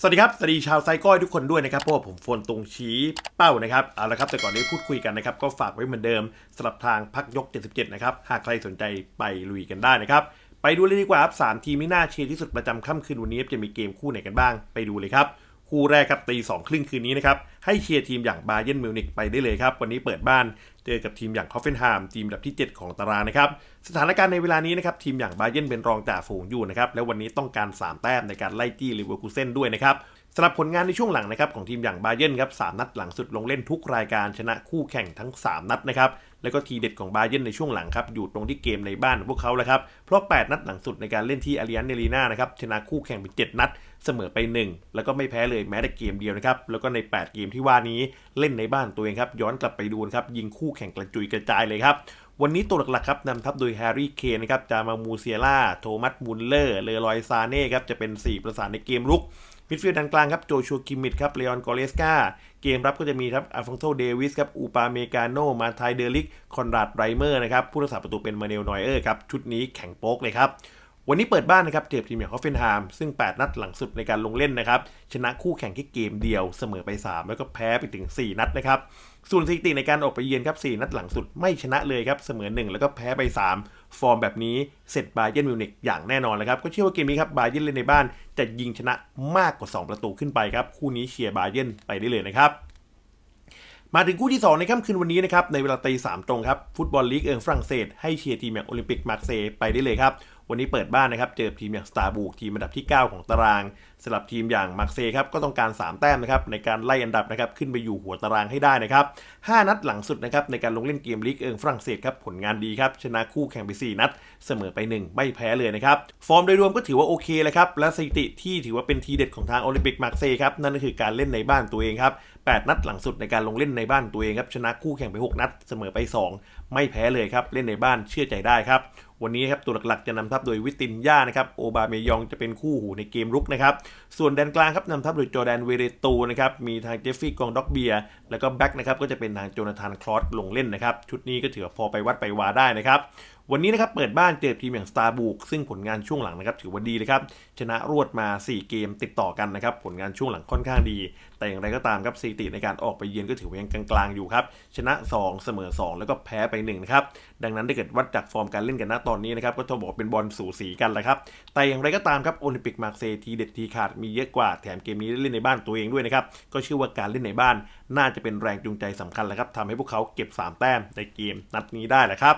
สวัสดีครับ สวัสดีชาวไซก้อยทุกคนด้วยนะครับเพราะว่าผมโฟนตรงชี้เป้านะครับ เอาละครับ แต่ก่อนที่พูดคุยกันนะครับ ก็ฝากไว้เหมือนเดิมสำหรับทางพักยก 77 นะครับ หากใครสนใจไปลุยกันได้นะครับ ไปดูเลยดีกว่าครับสามทีมที่น่าเชียร์ที่สุดประจำค่ำคืนวันนี้จะมีเกมคู่ไหนกันบ้าง ไปดูเลยครับ คู่แรกครับตีสองครึ่งคืนนี้นะครับ ให้เชียร์ทีมอย่างบาเย r n m มิวนิกไปได้เลยครับ วันนี้เปิดบ้านเจอกับทีมอย่างคอฟเฟนไฮม์ทีมอันดับที่ 7 ของตารางนะครับ สถานการณ์ในเวลานี้นะครับ ทีมอย่างบาเย r n เป็นรองจ่าฝูงอยู่นะครับ และวันนี้ต้องการ 3 แต้มในการไล่จี้ลิเวอร์พูลเซนด้วยนะครับสำหรับผลงานในช่วงหลังนะครับของทีมอย่างบาเย r n ครับสามนัดหลังสุดลงเล่นทุกรายการชนะคู่แข่งทั้ง 3 นัดนะครับ แล้วก็ทีเด็ดของบาเย r n ในช่วงหลังครับอยู่ตรงที่เกมในบ้านของพวกเขาแล้วครับเพราะ 8 นัดหลังสุดในการเล่นที่อาริยันเนลีนานะครับชนะคู่แข่งเป็น7นัดเสมอไป 1 แล้วก็ไม่แพ้เลยแม้แต่เกมเดียวนะครับแล้วก็ใน 8 เกมที่ว่านี้เล่นในบ้านตัวเองครับย้อนกลับไปดูนะครับยิงคู่แข่งกระจุยกระจายเลยครับวันนี้ตัวหลักๆครับนำทัพโดยแฮร์รี่เคนนะครับจามามูเซียล่าโทมัสมุลเลอร์เลอรอยซาเน่ครับจะเป็น 4 ประสานในเกมรุก มิดฟิลด์ด้านกลางครับโจชัวคิมมิดครับเลออนกอเลสกาเกมรับก็จะมีครับอาฟองโซเดวิสครับอูปาเมกาโนมาไทเดลิกคอนราดไรเมอร์นะครับผู้รักษาประตูเป็นมาเนลนอยเออร์ครับชุดนี้แข็งโป๊กเลยครับวันนี้เปิดบ้านนะครับเจอทีมอย่างฮอฟเฟนไฮม์ซึ่ง 8 นัดหลังสุดในการลงเล่นนะครับ ชนะคู่แข่งแค่เกมเดียวเสมอไป 3 แล้วก็แพ้ไปถึง 4 นัดนะครับ ส่วนสถิติในการออกไปเยือนครับ 4 นัดหลังสุดไม่ชนะเลยครับ เสมอ 1 แล้วก็แพ้ไป 3 ฟอร์มแบบนี้เสร็จบาเย r n มิวนิกอย่างแน่นอนเลยครับ ก็เชื่อว่าเกมนี้ครับบาเย r n เล่นในบ้านจะยิงชนะมากกว่า 2 ประตูขึ้นไปครับ คู่นี้เชียร์บาเย r n ไปได้เลยนะครับ มาถึงคู่ที่ 2 ในค่ำคืนวันนี้นะครับ ในเวลาตีสามตรงครับ ฟุตบอลลีกเอิงฝรั่งเศสให้เชียร์ทีมอย่างโอลิมปิกมาร์เซย์ไปได้เลยครับ วันนี้เปิดบ้านนะครับ เจอทีมอย่างสตาร์บูกทีมอันดับที่ 9 ของตารางสำหรับทีมอย่างมาร์เซย์ครับก็ต้องการ 3 แต้มนะครับในการไล่อันดับนะครับขึ้นไปอยู่หัวตารางให้ได้นะครับ5นัดหลังสุดนะครับในการลงเล่นเกมลีกเอิงฝรั่งเศสครับผลงานดีครับชนะคู่แข่งไป 4 นัด เสมอไป 1 ไม่แพ้เลยนะครับฟอร์มโดยรวมก็ถือว่าโอเคเลยครับและสถิติที่ถือว่าเป็นทีเด็ดของทางโอลิมปิกมาร์เซย์ครับนั่นก็คือการเล่นในบ้านตัวเองครับ8นัดหลังสุดในการลงเล่นในบ้านตัวเองครับชนะคู่แข่งไป 6 นัด เสมอไป 2 ไม่แพ้เลยครับเล่นในบ้านเชื่อใจได้ครับวันนี้ครับตัวหลักๆจะนำทัพโดยวิตินย่านะครับโอบาเมยองจะเป็นคู่หูในเกมรุกนะครับส่วนแดนกลางครับนำทัพโดยจอแดนเวเรตูนะครับมีทางเจฟฟี่กองด็อกเบียแล้วก็แบ็กนะครับก็จะเป็นทางโจนาธานคลอสลงเล่นนะครับชุดนี้ก็ถือว่าพอไปวัดไปวาได้นะครับ วันนี้นะครับเปิดบ้านเจอทีมอย่างสตาร์บุกซึ่งผลงานช่วงหลังนะครับถือว่าดีเลยครับ ชนะรวดมา 4 เกมติดต่อกันนะครับ ผลงานช่วงหลังค่อนข้างดี แต่อย่างไรก็ตามครับสถิติในการออกไปเยือนก็ถือว่ายังกลางๆอยู่ครับ ชนะ 2 เสมอ 2 แล้วก็แพ้ไป1นะครับ ดังนั้นถ้าเกิดวัดจากฟอร์มการเล่นกันณตอนนี้นะครับก็ต้องบอกเป็นบอลสูสีกันแหละครับ แต่อย่างไรก็ตามครับโอลิมปิกมาร์เซย์ทีเด็ดทีขาดมีเยอะกว่าแถมเกมนี้ได้เล่นในบ้านตัวเองด้วยนะครับก็เชื่อว่าการเล่นในบ้าน น่าจะเป็นแรงจูงใจสำคัญแหละครับทำให้พวกเขาเก็บ 3 แต้มในเกมนัดนี้ได้แหละครับ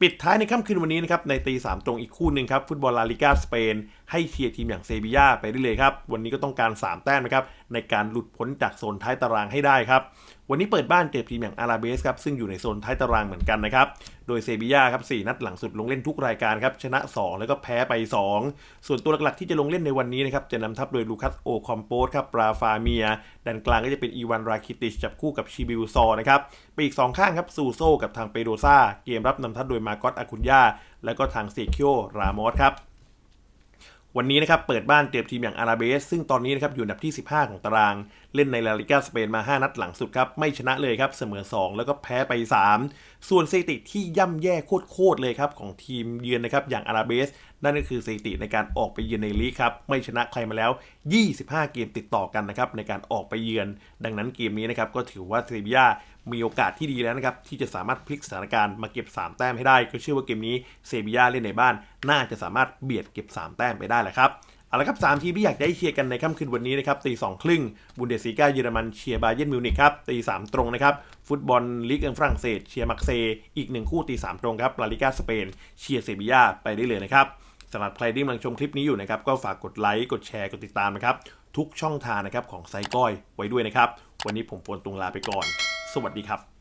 ปิดท้ายในค่ำคืนวันนี้นะครับในตีสามตรงอีกคู่หนึ่งครับฟุตบอลลาลิกาสเปนให้เชียร์ทีมอย่างเซบียาไปได้เลยครับ วันนี้ก็ต้องการ 3 แต้มนะครับในการหลุดพ้นจากโซนท้ายตารางให้ได้ครับ วันนี้เปิดบ้านเจอทีมอย่างอาราเบสครับซึ่งอยู่ในโซนท้ายตารางเหมือนกันนะครับโดยเซบียาครับ4นัดหลังสุดลงเล่นทุกรายการครับชนะ 2 แล้วก็แพ้ไป 2 ส่วนตัวหลักๆที่จะลงเล่นในวันนี้นะครับจะนำทัพโดยลูคัสโอคอมโปสครับปราฟาเมียด้านกลางก็จะเป็นอีวานราคิติชจับคู่กับชิบิลซอนะครับไปอีก 2 ข้างครับซูโซกับทางเปโดซาเกมรับนำทัพโดยมาโกอตอาคุนยาแล้วก็ทางเซคิโอรามอสครับ วันนี้นะครับเปิดบ้านเจอทีมอย่างอาราเบส ซึ่งตอนนี้นะครับอยู่อันดับที่ 15 ของตาราง เล่นในลาลิกาสเปนมา 5 นัดหลังสุดครับไม่ชนะเลยครับเสมอ 2 แล้วก็แพ้ไป 3 ส่วนสถิติที่ย่ำแย่โคตรๆเลยครับของทีมเยือนนะครับอย่างอาราเบส นั่นก็คือสถิติในการออกไปเยือนในลีกครับไม่ชนะใครมาแล้ว 25 เกมติดต่อกันนะครับในการออกไปเยือน ดังนั้นเกมนี้นะครับก็ถือว่าเซบียา มีโอกาสที่ดีแล้วนะครับ ที่จะสามารถพลิกสถานการณ์มาเก็บ 3 แต้มให้ได้ ก็เชื่อว่าเกมนี้เซบียาเล่นในบ้าน น่าจะสามารถเบียดเก็บ 3 แต้มไปได้แหละครับเอาละครับสามทีมที่อยากจะให้เชียร์กันในค่ำคืนวันนี้นะครับตีสองครึ่งบุนเดสซีกาเยอรมันเชียร์บาเย r n มิวนิกครับตีสามตรงนะครับฟุตบอลลีกอังฝรั่งเศสเชียร์มักเซย์อีกหนึ่งคู่ตีสามตรงครับลาลิกาสเปนเชียร์เซบียาไปได้เลยนะครับสำหรับใครที่กำลังชมคลิปนี้อยู่นะครับก็ฝากกดไลค์กดแชร์กดติดตามนะครับทุกช่องทางนะครับของไซก้อยไว้ด้วยนะครับวันนี้ผมโฟนตุงลาไปก่อน วัสดีครับ